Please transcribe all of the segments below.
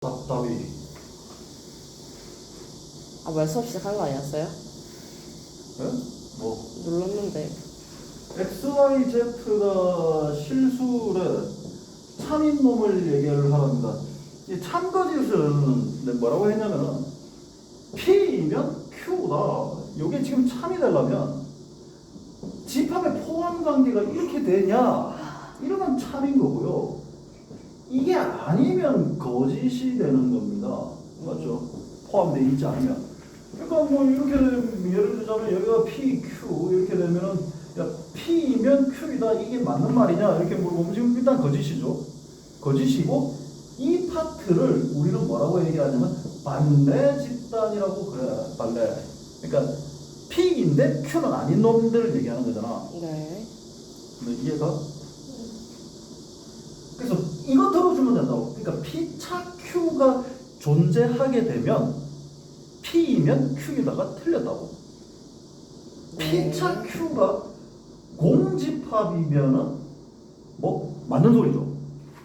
답답이 아 뭐야 수업 시작한 거 아니었어요? 예? 뭐 눌렀는데 XYZ가 실수를 참인 놈을 얘기를 하랍니다. 이 참거짓은 네, 뭐라고 했냐면은 P이면 Q다. 이게 지금 참이 되려면 집합의 포함 관계가 이렇게 되냐? 이러면 참인 거고요. 이게 아니면 거짓이 되는 겁니다. 맞죠? 포함되어 있지 않으면. 그러니까 뭐 이렇게 되면 예를 들자면 여기가 P, Q 이렇게 되면은 야, P이면 Q이다 이게 맞는 말이냐 이렇게 물어보면 지금 일단 거짓이죠. 거짓이고 이 파트를 우리는 뭐라고 얘기하냐면 반대 집단이라고 그래. 반대. 그러니까 P인데 Q는 아닌 놈들을 얘기하는 거잖아. 네 근데 이해가? 그래서 이거 들어주면 된다고. 그러니까 P차 Q가 존재하게 되면 P이면 Q에다가 틀렸다고. 네. P차 Q가 공집합이면은 뭐 맞는 소리죠.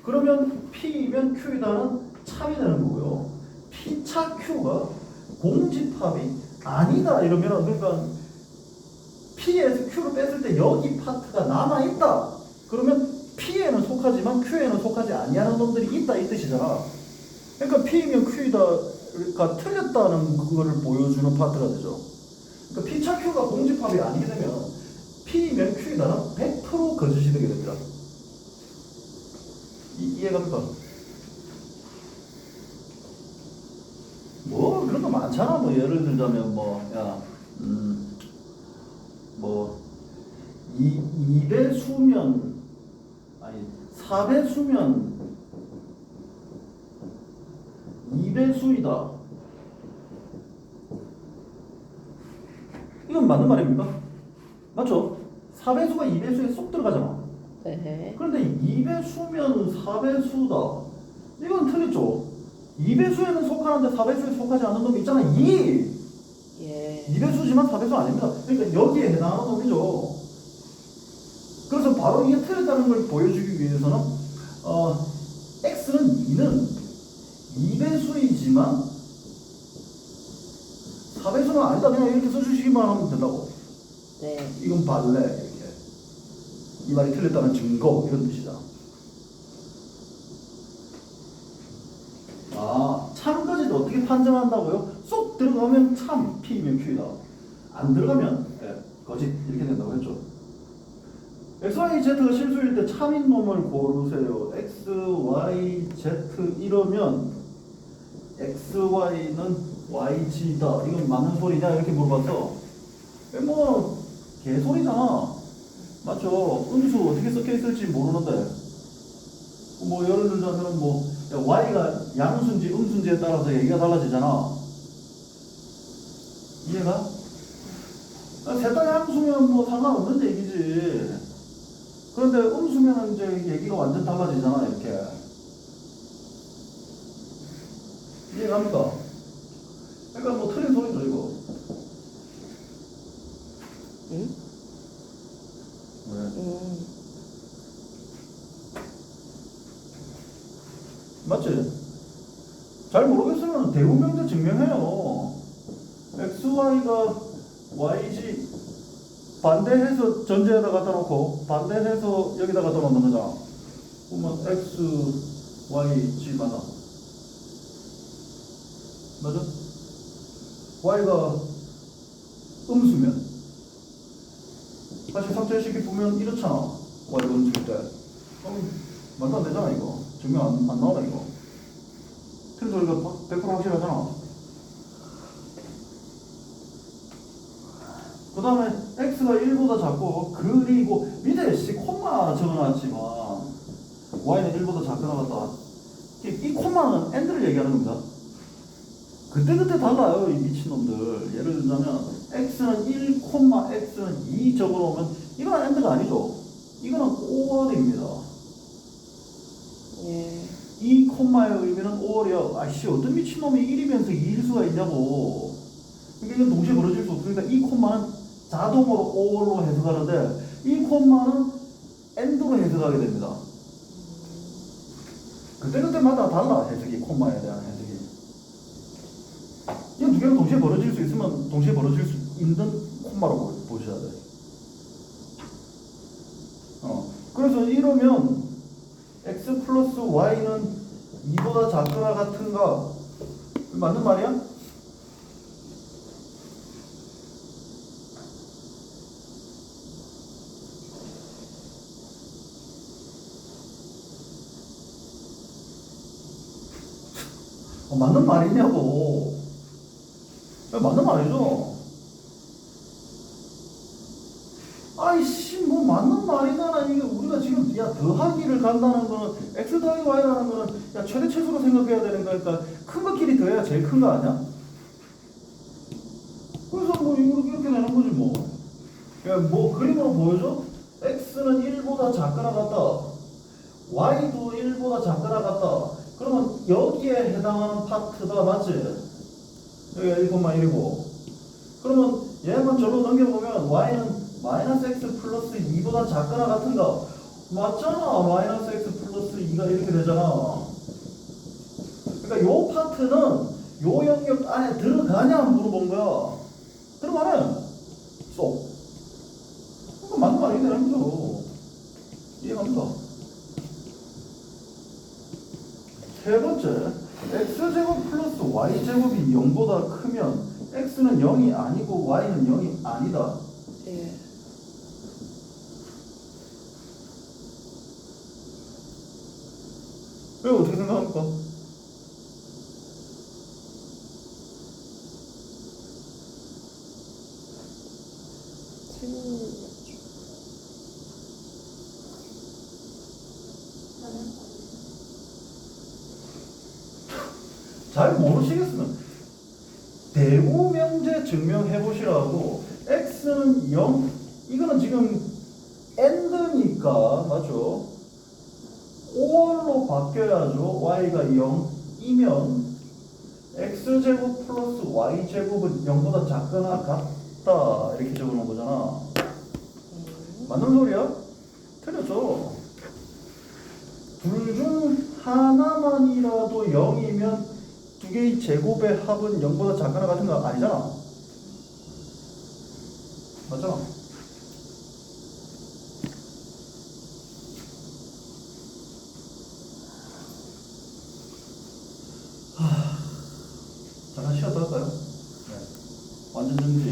그러면 P이면 Q이다는 참이 되는 거고요. P차 Q가 공집합이 아니다 이러면은 그러니까 P에서 Q를 뺐을 때 여기 파트가 남아 있다. 그러면 P에는 속하지만 Q에는 속하지 아니하는 놈들이 있다 이 뜻이잖아. 그러니까 P이면 Q이다가 틀렸다는 그거를 보여주는 파트가 되죠. 그러니까 P차 Q가 공집합이 아니게 되면 P면 Q이다는 100% 거짓이 되게 됩니다. 이, 이해갑니까? 뭐 그런 거 많잖아. 뭐 예를 들자면 뭐야 음, 뭐 이, 2배 수면 4배 수면 2배 수이다. 이건 맞는 말입니까? 맞죠? 4배수가 2배수에 쏙 들어가잖아. 네. 그런데 2배수면 4배수다. 이건 틀렸죠. 2배수에는 속하는데 4배수에 속하지 않는 놈이 있잖아. 2! 예. 2배수지만 4배수 아닙니다. 그러니까 여기에 해당하는 놈이죠. 그래서 바로 이게 틀렸다는 걸 보여주기 위해서는 어, x는 2는 2배수이지만 4배수는 아니다. 그냥 이렇게 써주시기만 하면 된다고. 네. 이건 발레 이렇게 이 말이 틀렸다는 증거 이런 뜻이다. 아 참거짓 어떻게 판정한다고요? 쏙 들어가면 참 P면 Q이다. 안 들어가면 예, 거짓 이렇게 된다고 했죠. X, Y, Z가 실수일 때 참인 놈을 고르세요. X, Y, Z 이러면 X, Y는 YG다. 이건 맞는 소리냐 이렇게 물어봤어. 뭐 개소리잖아. 맞죠? 음수 어떻게 섞여 있을지 모르는데 뭐 예를 들자면 뭐 야, y가 양수인지 음수인지에 따라서 얘기가 달라지잖아. 이해가? 셋다 양수면 뭐 상관없는 얘기지. 그런데 음수면 이제 얘기가 완전 달라지잖아 이렇게. 이해갑니까? 그러니까 뭐 틀린 소리죠 이거. 응? 왜? 음. 맞지? 잘 모르겠으면 대우명제 증명해요. XY가 YG 반대해서 전제에다 갖다 놓고 반대해서 여기다 갖다 놓는 거잖아. 그러면 X, Y, G 맞아. 맞아? Y가 음수면 다시 삭제시키 보면 이렇잖아. Y가 음수일 때. 그럼 말도 안 되잖아 이거. 증명 안, 안 나오다 이거. 틀린 소리가 100% 확실하잖아. 그 다음에 x가 1보다 작고 그리고 밑에 씨 콤마 적어놨지만 y는 1보다 작게 나갔다. 이, 이 콤마는 and를 얘기하는 겁니다. 그때그때 달라요 이 미친놈들. 예를 들자면 x는 1, x는 2 적어놓으면 이건 and가 아니죠. 이거는 or입니다. 예. 이 콤마의 의미는 5월이야. 아씨 어떤 미친놈이 1이면서 2일 수가 있냐고. 그러니까 이건 동시에 벌어질 수 없으니까 이 콤마는 자동으로 5월로 해석하는데 이 콤마는 엔드로 해석하게 됩니다. 그때그때마다 달라 해석이 콤마에 대한 해석이 이두 개가 동시에 벌어질 수 있으면 동시에 벌어질 수 있는 콤마라고 보셔야 돼 어, 그래서 이러면 x 플러스 y는 2보다 작거나 같은가 맞는 말이야? 어, 맞는 말이냐고. 야, 맞는 말이죠. 아이씨, 뭐 맞는 말이잖아. 이게 우리가 지금 야 더하기를 간다는 거는 x 더하기 y라는 거는 야 최대 최소로 생각해야 되는 거니까 큰 것끼리 더해야 제일 큰 거 아니야? 그래서 뭐 이렇게 이렇게 되는 거지 뭐. 야, 뭐 그림으로 보여줘? x는 1보다 작거나 같다. y도 1보다 작거나 같다. 그러면 여기에 해당하는 파트가 맞지? 여기가 1,1이고. 그러면 얘만 절로 넘겨보면 y는 마이너스 x 플러스 2보다 작거나 같은가? 맞잖아. 마이너스 x 플러스 2가 이렇게 되잖아. 그러니까 요 파트는 요 영역 안에 들어가냐 안 물어본 거야. 들어가네. 쏙. 그러니까 맞는 말이 되는 거죠. 이해갑니다. 세 번째, x제곱 플러스 y제곱이 0보다 크면 x는 0이 아니고 y는 0이 아니다. 예. 왜 어떻게 생각합니까? 생 잘 모르시겠으면 대우 명제 증명해 보시라고 x는 0 이거는 지금 end니까 맞죠? 5월로 바뀌어야죠. y가 0이면 x제곱 플러스 y제곱은 0보다 작거나 같다 이렇게 적어놓은 거잖아. 맞는 소리야? 틀렸죠. 둘 중 하나만이라도 0이면 두 개의 제곱의 합은 0보다 작거나 같은 거 아니잖아. 맞잖아. 하... 잠깐 쉬었다 할까요? 네. 완전 정리